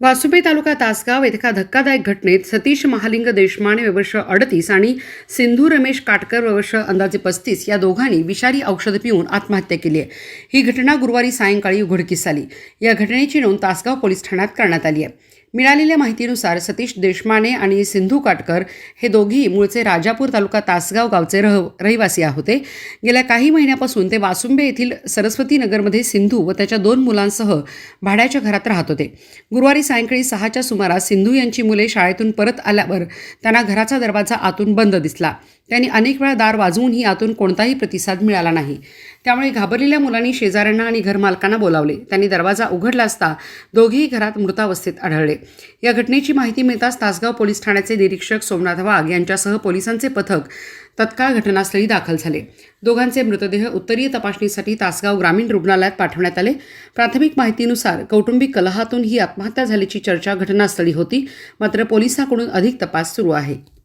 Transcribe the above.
वासुपे तालुका तासगाव एका धक्कादायक घटनेत सतीश महालिंग देशमाने वर्ष अडतीस आणि सिंधू रमेश काटकर वर्ष अंदाजे पस्तीस या दोघांनी विषारी औषध पिऊन आत्महत्या केली आहे. ही घटना गुरुवारी सायंकाळी उघडकीस आली. या घटनेची नोंद तासगाव पोलीस ठाण्यात करण्यात आली आहे. मिळालेल्या माहितीनुसार सतीश देशमाने आणि सिंधू काटकर हे दोघी मूळचे राजापूर तालुका तासगाव गावचे रह रहिवासी होते गेल्या काही महिन्यापासून ते वासुंबे येथील सरस्वती नगरमध्ये सिंधू व त्याच्या दोन मुलांसह भाड्याच्या घरात राहत होते. गुरुवारी सायंकाळी सहाच्या सुमारास सिंधू यांची मुले शाळेतून परत आल्यावर त्यांना घराचा दरवाजा आतून बंद दिसला. त्यांनी अनेक वेळा दार वाजवूनही आतून कोणताही प्रतिसाद मिळाला नाही. त्यामुळे घाबरलेल्या मुलांनी शेजाऱ्यांना आणि घरमालकांना बोलावले. त्यांनी दरवाजा उघडला असता दोघेही घरात मृतावस्थेत आढळले. या घटनेची माहिती मिळताच तासगाव पोलीस ठाण्याचे निरीक्षक सोमनाथ वाघ यांच्यासह पोलिसांचे पथक तत्काळ घटनास्थळी दाखल झाले. दोघांचे मृतदेह उत्तरीय तपासणीसाठी तासगाव ग्रामीण रुग्णालयात पाठवण्यात आले. प्राथमिक माहितीनुसार कौटुंबिक कलहातून ही आत्महत्या झाल्याची चर्चा घटनास्थळी होती. मात्र पोलिसांकडून अधिक तपास सुरू आहे.